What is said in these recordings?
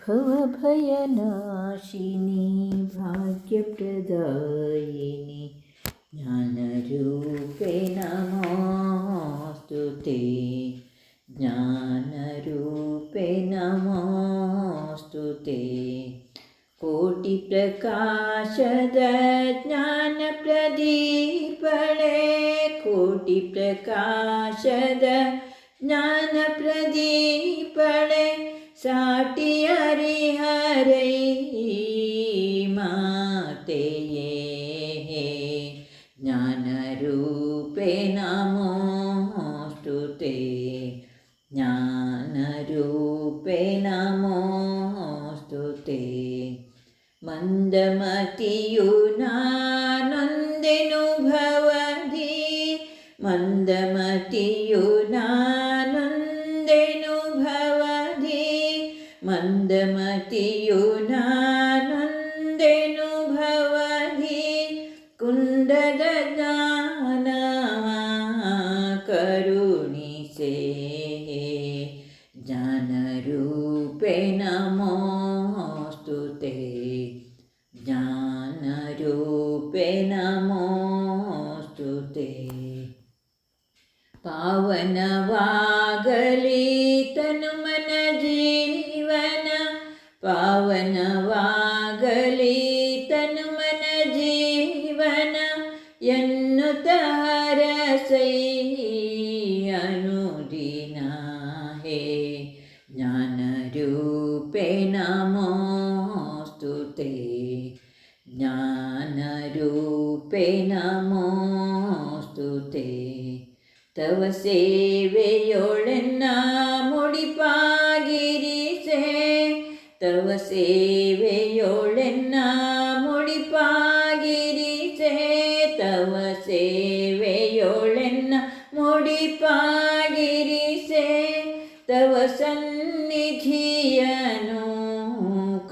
ഭവഭയനാശിനി ഭാഗ്യപ്രദായിനി ജ്ഞാനരൂപേ നമോസ്തു തേ ജ്ഞാനരൂപേ നമോസ്തു തേ कोटिप्रकाशद ज्ञानप्रदीपणे कोटिप्रकाशद ज्ञानप्रदीपणे साटि स्तुतेये ज्ञानरूपे नमोऽस्तु ते ज्ञानरूपे नमोऽस्तु ते मन्दमतियुनानन्देनुभवति मन्दमतियुनानन्देनुभवति मन्दमतियुनानन्देनु से ज्ञानरूपे नमोऽस्तु ते। ज्ञानरूपे नमोऽस्तु ते। तनु मन जीवन पवनवागली तनु मन जीवन यन्नुत हरसै ज्ञानरूपे नमोऽस्तु ते ज्ञानरूपे नमोऽस्तु ते तव सेवेयोळन्न मुडिपागिरिसे तव सेवेयोळन्न मुडिपागिरिसे तव सेवे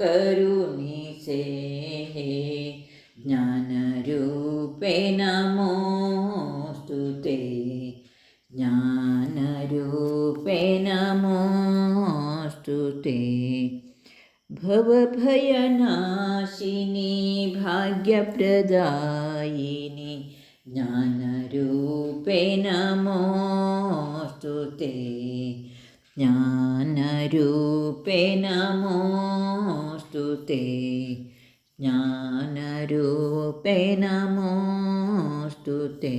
കരുണീസേ ജ്ഞാനരൂപേ നമോസ്തു തേ ജ്ഞാനരൂപേ നമോസ്തു തേ ഭവഭയനാശിനി ഭാഗ്യപ്രദായിനി ജ്ഞാനരൂപേ നമോസ്തു തേ ജ്ഞാനരൂപേ നമോ ते ज्ञानरूपे नमोऽस्तु ते